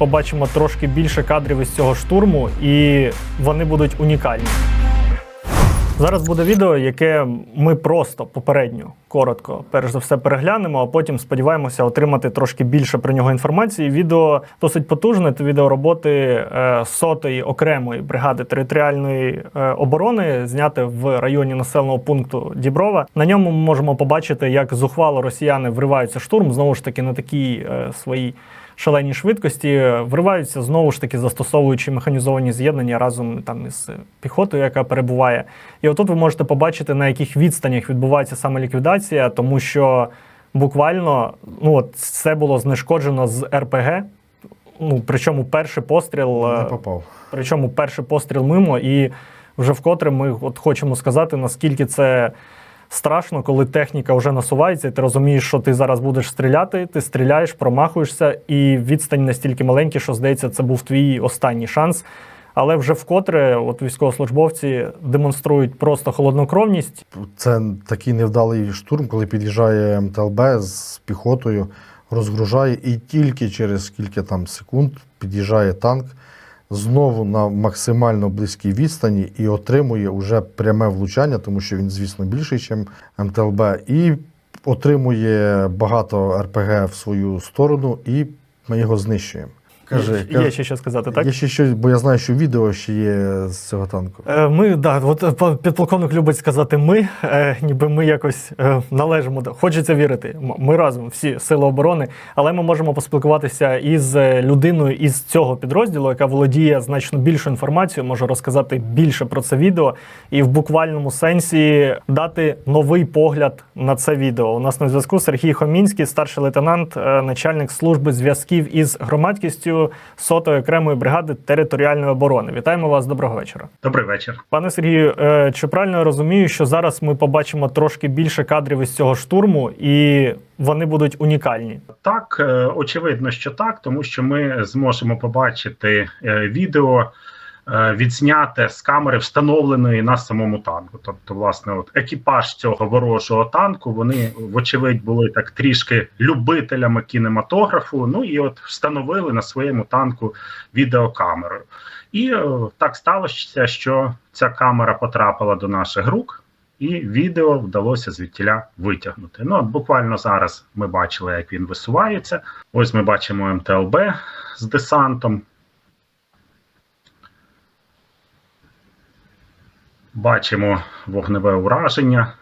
побачимо трошки більше кадрів із цього штурму, і вони будуть унікальні. Зараз буде відео, яке ми просто попередньо коротко, перш за все, переглянемо, а потім сподіваємося отримати трошки більше про нього інформації. Відео досить потужне. Це відео роботи е, сотої окремої бригади територіальної е, оборони, зняте в районі населеного пункту Діброва. На ньому ми можемо побачити, як зухвало росіяни вриваються штурм знову ж таки на такій е, своїй шаленій швидкості, е, вриваються знову ж таки застосовуючи механізовані з'єднання разом там із піхотою, яка перебуває. І отут ви можете побачити, на яких відстанях відбувається саме ліквідація, тому що буквально ну, от це було знешкоджено з РПГ. Ну, причому перший постріл, е, Не попав. причому перший постріл мимо, і вже вкотре ми от хочемо сказати, наскільки це страшно, коли техніка вже насувається, і ти розумієш, що ти зараз будеш стріляти, ти стріляєш, промахуєшся, і відстань настільки маленька, що здається, це був твій останній шанс. Але вже вкотре, от військовослужбовці демонструють просто холоднокровність. Це такий невдалий штурм, коли під'їжджає МТЛБ з піхотою, розгружає, і тільки через кілька там секунд під'їжджає танк знову на максимально близькій відстані і отримує уже пряме влучання, тому що він, звісно, більший, ніж МТЛБ, і отримує багато РПГ в свою сторону, і ми його знищуємо. Каже, Є, є ще що сказати, так? Є ще щось, бо я знаю, що відео ще є з цього танку. Е, Ми да, от е, підполковник любить сказати ми, е, ніби ми якось е, належимо до хочеться вірити. Ми разом, всі сили оборони, але ми можемо поспілкуватися із людиною із цього підрозділу, яка володіє значно більшою інформацією, може розказати більше про це відео і в буквальному сенсі дати новий погляд на це відео. У нас на зв'язку Сергій Хомінський, старший лейтенант, начальник служби зв'язків із громадськістю сотої окремої бригади територіальної оборони. Вітаємо вас. Доброго вечора. Добрий вечір. Пане Сергію, е, чи правильно я розумію, що зараз ми побачимо трошки більше кадрів із цього штурму, і вони будуть унікальні? Так, е, очевидно, що так, тому що ми зможемо побачити е, відео відзняте з камери, встановленої на самому танку. Тобто, власне, от екіпаж цього ворожого танку, вони, вочевидь, були так трішки любителями кінематографу. Ну і от встановили на своєму танку відеокамеру. І е, так сталося, що ця камера потрапила до наших рук. і відео вдалося звідтіля витягнути. Ну, от буквально зараз ми бачили, як він висувається. Ось ми бачимо МТЛБ з десантом. Бачимо вогневе ураження.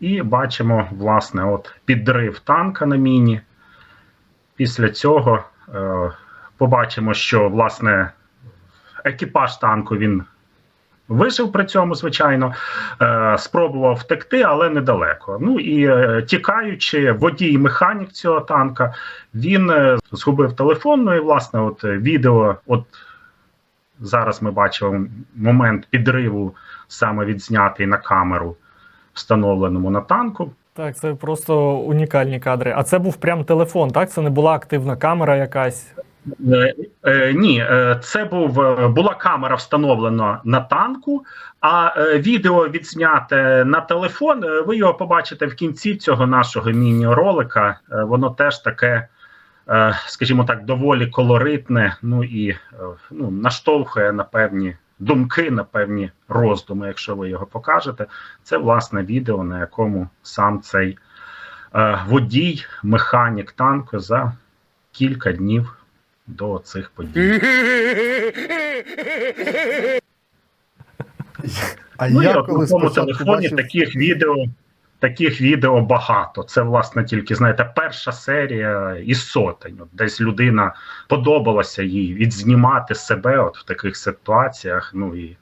І бачимо, власне, от підрив танка на міні. Після цього е, побачимо, що власне екіпаж танку він Вижив при цьому, звичайно, е, спробував втекти, але недалеко. Ну і е, тікаючи, водій механік цього танка він е, згубив телефон. Ну і власне, от е, відео, от зараз ми бачимо момент підриву, саме відзнятий на камеру, встановленому на танку. Так, це просто унікальні кадри. А це був прям телефон, так? Це не була активна камера якась. Е, е, ні, е, це був е, була камера встановлена на танку, а е, відео відзняте на телефон. е, Ви його побачите в кінці цього нашого міні-ролика. Е, Воно теж таке, скажімо так, доволі колоритне. Ну і е, ну, наштовхує на певні думки, на певні роздуми. Якщо ви його покажете, це власне відео, на якому сам цей е, водій, механік танку за кілька днів до цих подій. А Ну, я і от на цьому телефоні бачив, таких відео, таких відео багато. Це, власне, тільки знаєте, перша серія із сотень. От десь людина подобалася їй відзнімати себе от в таких ситуаціях. Ну і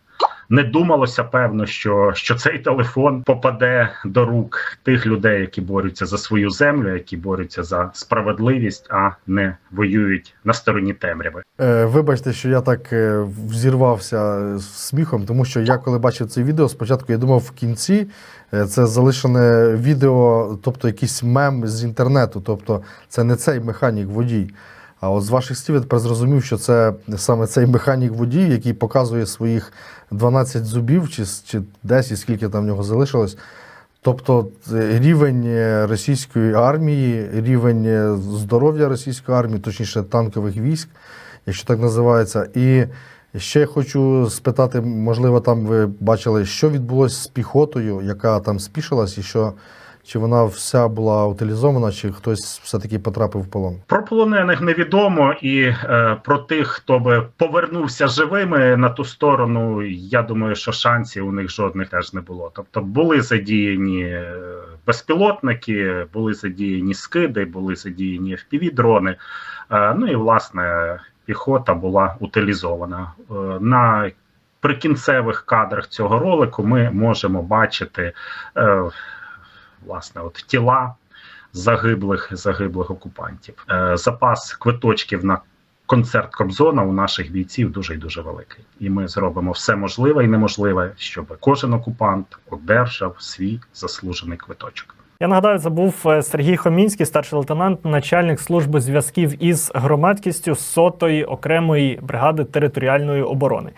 не думалося, певно, що, що цей телефон попаде до рук тих людей, які борються за свою землю, які борються за справедливість, а не воюють на стороні темряви. Е, Вибачте, що я так е, взірвався сміхом, тому що я коли бачив це відео, спочатку я думав в кінці е, це залишене відео, тобто якийсь мем з інтернету, тобто це не цей механік водій. А от з ваших слів я тепер зрозумів, що це саме цей механік водій, який показує своїх 12 зубів чи, чи 10, скільки там в нього залишилось. Тобто е, рівень е, російської армії, рівень е, здоров'я російської армії, точніше танкових військ, якщо так називається. І ще хочу спитати, можливо, там ви бачили, що відбулося з піхотою, яка там спішилась, і що чи вона вся була утилізована, чи хтось все-таки потрапив в полон? Про полонених невідомо, і е, про тих, хто би повернувся живими на ту сторону, я думаю, що шансів у них жодних теж не було. Тобто були задіяні е, безпілотники, були задіяні скиди, були задіяні FPV-дрони. Е, ну і власне піхота була утилізована. Е, на прикінцевих кадрах цього ролику ми можемо бачити е, власне от тіла загиблих загиблих окупантів. Е, запас квиточків на концерт Кобзона у наших бійців дуже і дуже великий. І ми зробимо все можливе і неможливе, щоб кожен окупант одержав свій заслужений квиточок. Я нагадаю, це був е, Сергій Хомінський, старший лейтенант, начальник служби зв'язків із громадськістю сотої окремої бригади територіальної оборони.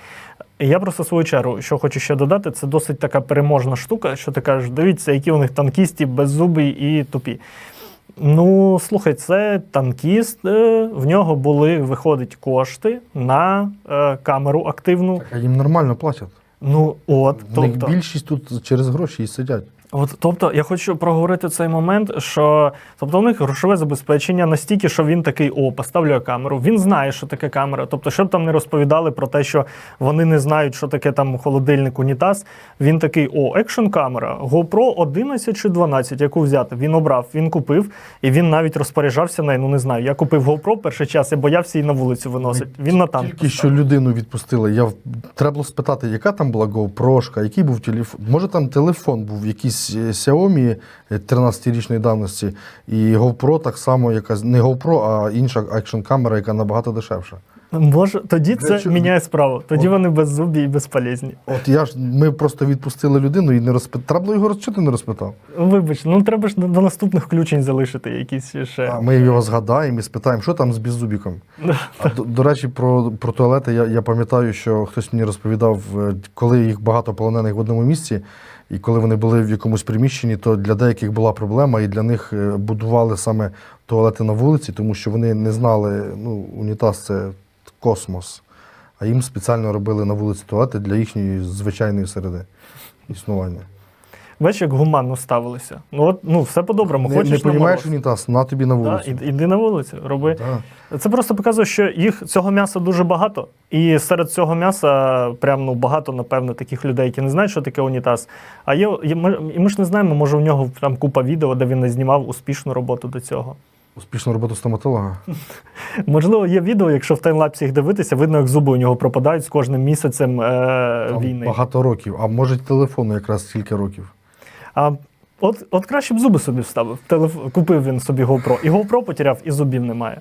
Я просто в свою чергу, що хочу ще додати, це досить така переможна штука, що ти кажеш, дивіться, які у них танкісті беззубі і тупі. Ну, слухай, це танкіст, в нього були, виходить, кошти на е, камеру активну. А їм нормально платять. Ну, от, В них тобто, більшість тут через гроші і сидять. От, тобто, я хочу проговорити цей момент, що тобто у них грошове забезпечення настільки, що він такий: о, поставлю я камеру. Він знає, що таке камера. Тобто, щоб там не розповідали про те, що вони не знають, що таке там холодильник, унітаз. Він такий: о, екшн камера, GoPro 11 чи 12, яку взяти. Він обрав, він купив, і він навіть розпоряджався нею. Ну не знаю. Я купив GoPro перший час, я боявся її на вулицю виносити. Він на танк. Тільки що людину відпустили. Я треба було спитати, яка там була GoPro, який був телефон. Може там телефон був якийсь Xiaomi е, 13-річної давності, і GoPro так само, якась не GoPro, а інша екшн камера, яка набагато дешевша. Може, тоді це Речі- міняє справу. Тоді От. вони беззубі і безполезні. От я ж ми просто відпустили людину і не розпитав. Треба було його роз- чого ти не розпитав. Вибач, ну треба ж до до наступних включень залишити якісь ще. А ми його згадаємо і спитаємо, що там з беззубіком. А, до, до речі, про, про туалети я, я пам'ятаю, що хтось мені розповідав, е, коли їх багато полонених в одному місці, і коли вони були в якомусь приміщенні, то для деяких була проблема, і для них е, будували саме туалети на вулиці, тому що вони не знали, ну, унітаз це космос. А їм спеціально робили на вулиці туалети для їхньої звичайної середи існування. Бачиш, як гуманно ставилися. Ну от ну все по-доброму. Не, Хочеш не на унітаз, на тобі на вулицю. ід- іди на вулицю, роби. Да. Це просто показує, що їх цього м'яса дуже багато. І серед цього м'яса прям ну багато, напевно, таких людей, які не знають, що таке унітаз. А є, є ми, і ми ж не знаємо, може у нього там купа відео, де він не знімав успішну роботу до цього. Успішну роботу стоматолога. Можливо, є відео, якщо в таймлапсі їх дивитися, видно, як зуби у нього пропадають з кожним місяцем е, Там війни. Багато років, а може телефону якраз стільки років. А от, от краще б зуби собі вставив. Телеф... Купив він собі GoPro. І GoPro потеряв, і зубів немає.